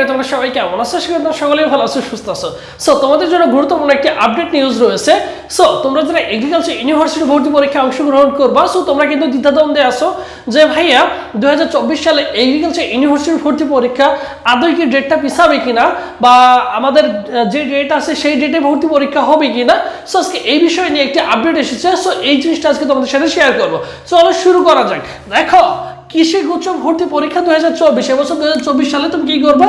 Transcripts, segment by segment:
Video তোমরা সবাই কেমন আছো? করি তোমরা সকলেই ভালো আছো, সুস্থ আছো। সো তোমাদের জন্য গুরুত্বপূর্ণ একটি আপডেট নিউজ রয়েছে। সো তোমরা যারা এগ্রিকালচার ইউনিভার্সিটি ভর্তি পরীক্ষায় অংশগ্রহণ করবা সো তোমরা কিন্তু দ্বিধাদ্বন্দ্বে আসো যে, ভাইয়া দু সালে এগ্রিকালচার ইউনিভার্সিটি ভর্তি পরীক্ষা আদৌ কি ডেটটা পিছাবে কিনা? বা আমাদের যে ডেট আছে, সেই ডেটে ভর্তি পরীক্ষা হবে কিনা? সো আজকে এই বিষয় নিয়ে একটি আপডেট এসেছে। সো এই জিনিসটা আজকে তোমাদের সাথে শেয়ার করব। চলো শুরু করা যাক। দেখো কৃষি গুচ্ছ ভর্তি পরীক্ষা দু হাজার চব্বিশ, এবছর দু হাজার চব্বিশ সালে তুমি কি করবা?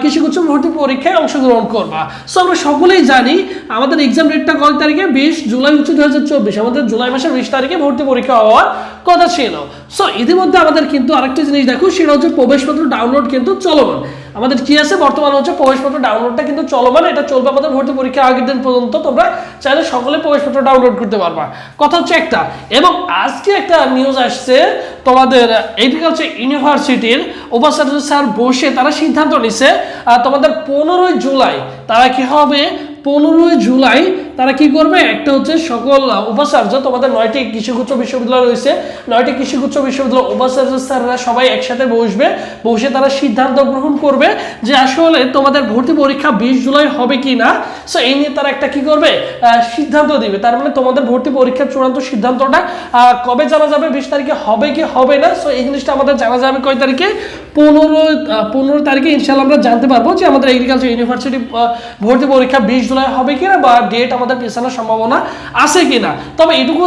কৃষিগুচ্ছ কৃষি গুচ্ছ ভর্তি পরীক্ষায় অংশগ্রহণ করবা। সো আমরা সকলেই জানি আমাদের এক্সাম ডেটটা কয় তারিখে? বিশ জুলাই হচ্ছে দু হাজার চব্বিশ, আমাদের জুলাই মাসের বিশ তারিখে ভর্তি পরীক্ষা হওয়ার কথা ছিল। সো ইতিমধ্যে আমাদের কিন্তু আরেকটা জিনিস দেখো, সেটা হচ্ছে প্রবেশপত্র ডাউনলোড কিন্তু চলমান। আমাদের কি আছে? বর্তমানে হচ্ছে প্রবেশপত্র ডাউনলোডটা কিন্তু চলমান। এটা চলবে আমাদের ভর্তি পরীক্ষা আগের দিন পর্যন্ত। তোমরা চাইলে সকলে প্রবেশপত্র ডাউনলোড করতে পারবা। কথা হচ্ছে একটা, এবং আজকে একটা নিউজ আসছে তোমাদের, এইটা হচ্ছে ইউনিভার্সিটির উপাচার্য স্যার বসে তারা সিদ্ধান্ত নিছে তোমাদের পনেরোই জুলাই, তারা কি হবে? পনেরোই জুলাই তারা কি করবে? একটা হচ্ছে সকল উপাচার্য, তোমাদের নয়টি কৃষিগুচ্ছ বিশ্ববিদ্যালয় রয়েছে। নয়টি কৃষিগুচ্ছ বিশ্ববিদ্যালয় উপাচার্য স্যাররা সবাই একসাথে বসবে। বসে তারা সিদ্ধান্ত গ্রহণ করবে যে আসলে তোমাদের ভর্তি পরীক্ষা বিশ জুলাই হবে কি না সো এই নিয়ে তারা একটা কি করবে? সিদ্ধান্ত দিবে। তার মানে তোমাদের ভর্তি পরীক্ষার চূড়ান্ত সিদ্ধান্তটা কবে জানা যাবে, বিশ তারিখে হবে কি হবে না? সো এই জিনিসটা আমাদের জানা যাবে কয় তারিখে? পনেরো পনেরো তারিখে ইনশাল্লাহ আমরা জানতে পারব যে আমাদের এগ্রিকালচার ইউনিভার্সিটি ভর্তি পরীক্ষা বিশ জুলাই হবে কিনা বা ডেট আমাদের পেছানোর সম্ভাবনা আছে কিনা। তবে এটুকু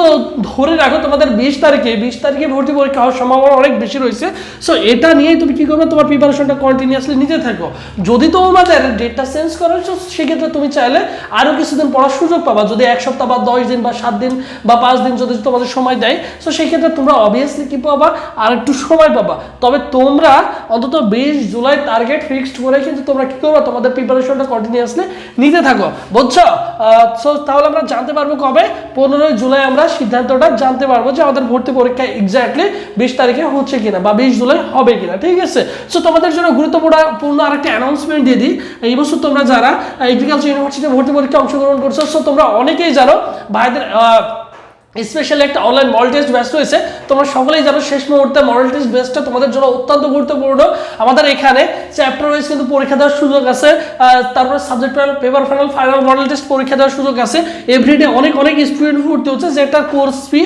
ধরে রাখো, তোমাদের বিশ তারিখে বিশ তারিখে ভর্তি পরীক্ষা হওয়ার সম্ভাবনা অনেক বেশি রয়েছে। সো এটা নিয়েই তুমি কি করবে? তোমার প্রিপারেশনটা কন্টিনিউয়াসলি নিতে থাকো। যদি তোমাদের ডেটটা চেঞ্জ করো সেক্ষেত্রে তুমি চাইলে আরও কিছুদিন পড়ার সুযোগ পাবা। যদি এক সপ্তাহ বা দশ দিন বা সাত দিন বা পাঁচ দিন যদি তোমাদের সময় দেয় সো সেই ক্ষেত্রে তোমরা অবভিয়াসলি কি পাবা? আর একটু সময় পাবা। তবে তোমরা অন্তত বিশ জুলাই টার্গেট ফিক্সড করে কিন্তু তোমরা কি করবা? তোমাদের প্রিপারেশনটা কন্টিনিউয়াসলি নিতে থাকো। বুঝছ? সো তাহলে আমরা জানতে পারব কবে? পনেরোই জুলাই আমরা সিদ্ধান্তটা জানতে পারব যে আমাদের ভর্তি পরীক্ষা এক্স্যাক্টলি বিশ তারিখে হচ্ছে কিনা বা বিশ জুলাই হবে কিনা, ঠিক আছে? সো তোমাদের জন্য গুরুত্বপূর্ণ আর আরেকটা অ্যানাউন্সমেন্ট দিয়ে দিই। এই বছর তোমরা যারা এগ্রিকালচার ইউনিভার্সিটি ভর্তি পরীক্ষা অংশগ্রহণ করছ সো তোমরা অনেকেই জানো, ভাইদের স্পেশালি একটা অনলাইন মডেল টেস্ট ব্যস্ত হয়েছে তোমরা সকলেই জানো, শেষ মুহূর্তে মডেল টেস্ট ব্যাচটা তোমাদের জন্য অত্যন্ত গুরুত্বপূর্ণ। আমাদের এখানে চ্যাপ্টার ওয়াইজ কিন্তু পরীক্ষা দেওয়ার সুযোগ আছে। তারপরে subject paper final final model test পরীক্ষা দেওয়ার সুযোগ আছে। এভরিডে অনেক অনেক স্টুডেন্ট ভর্তি হচ্ছে যেটা course fee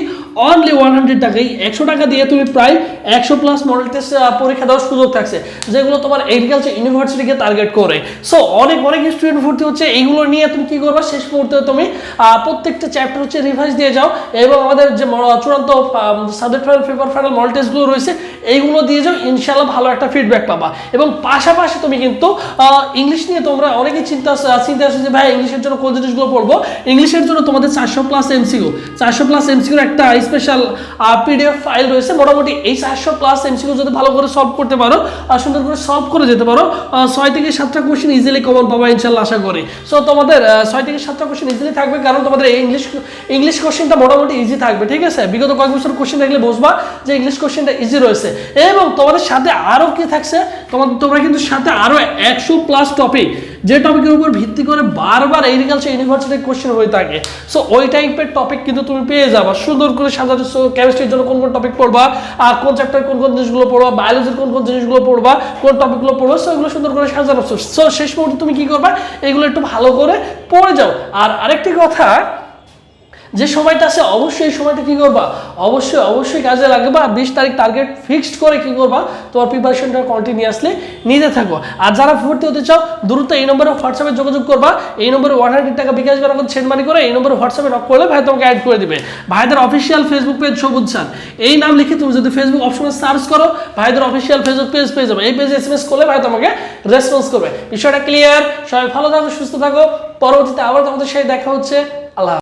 only one hundred টাকাই, একশো টাকা দিয়ে তুমি প্রায় একশো প্লাস মডেল টেস্ট পরীক্ষা দেওয়ার সুযোগ থাকছে, যেগুলো তোমার এগ্রিকালচার ইউনিভার্সিটিকে টার্গেট করে। সো অনেক অনেক স্টুডেন্ট ভর্তি হচ্ছে এইগুলো নিয়ে তুমি কি করবা? শেষ মুহূর্তে তুমি প্রত্যেকটা চ্যাপ্টার হচ্ছে রিভাইজ দিয়ে যাও, এবং আমাদের যে চূড়ান্ত subject final paper final model টেস্টগুলো রয়েছে এইগুলো দিয়ে যাও ইনশাল্লাহ ভালো একটা ফিডব্যাক পাবা। এবং পাশাপাশি তুমি কিন্তু ইংলিশ নিয়ে তোমরা অনেকেই চিন্তা চিন্তা আসছে যে, ভাই ইংলিশের জন্য কোন জিনিসগুলো পড়ব? ইংলিশের জন্য তোমাদের চারশো প্লাস এমসিকিউ চারশো প্লাস এমসিকিউর একটা স্পেশাল পিডিএফ ফাইল রয়েছে। মোটামুটি এই চারশো প্লাস এমসিকিউ যদি ভালো করে সলভ করতে পারো সুন্দর করে সলভ করে যেতে পারো ছয় থেকে সাতটা কোশ্চেন ইজিলি কমন পাবা ইনশাল্লাহ আশা করি। সো তোমাদের ছয় থেকে সাতটা কোশ্চেন ইজিলি থাকবে, কারণ তোমাদের এই ইংলিশ ইংলিশ কোশ্চেনটা মোটামুটি ইজি থাকবে, ঠিক আছে? বিগত কয়েক বছর কোশ্চেন দেখলে বুঝবা যে ইংলিশ কোশ্চেনটা ইজি রয়েছে। এবং তোমাদের সাথে আরও কি থাকছে? তোমাদের, তোমরা কিন্তু সাথে আরও একশো প্লাস টপিক যে টপিকের উপর ভিত্তি করে বারবার এগ্রিকালচার ইউনিভার্সিটির কোশ্চেন হয়ে থাকে। সো ওই টাইপের টপিক কিন্তু তুমি পেয়ে যাবা। সুন্দর করে সাজাতে কেমিস্ট্রির জন্য কোন কোন টপিক পড়বা, আর কোন চ্যাপ্টার কোন কোন জিনিসগুলো পড়বা বায়োলজির কোন কোন জিনিসগুলো পড়বা, কোন টপিকগুলো পড়বা সো এগুলো সুন্দর করে সাজানো। সো শেষ মুহূর্তে তুমি কি করবা? এগুলো একটু ভালো করে পড়ে যাও। আর আরেকটি কথা যে সময়টা আছে, অবশ্যই এই সময়টা কি করবা? অবশ্যই অবশ্যই কাজে লাগবে বিশ তারিখ টার্গেট ফিক্সড করে কি করবা? তোমার প্রিপারেশনটা কন্টিনিউয়াসলি নিতে থাকো। আর যারা ভর্তি হতে চাও, দ্রুত এই নম্বরে হোয়াটসঅ্যাপে যোগাযোগ করবা। এই নম্বরে ওয়ান হান্ড্রেড টাকা বিকাশ বেরোন সেন্ড মানি করে, এই নম্বরে হোয়াটসঅ্যাপে নক করলে ভাই তোমাকে অ্যাড করে দিবে। ভাইদের official Facebook page Sabuj sir. এই নাম লিখে তুমি যদি ফেসবুক অপশনে সার্চ করো, ভাইদের অফিসিয়াল ফেসবুক পেজ পেয়ে যাবে। এই পেজে এস এম এস করলে ভাই তোমাকে রেসপন্স করবে। বিষয়টা ক্লিয়ার সবাই ভালো থাকো, সুস্থ থাকো। পরবর্তীতে আবার তোমাদের সাথে দেখা হচ্ছে। আল্লাহ।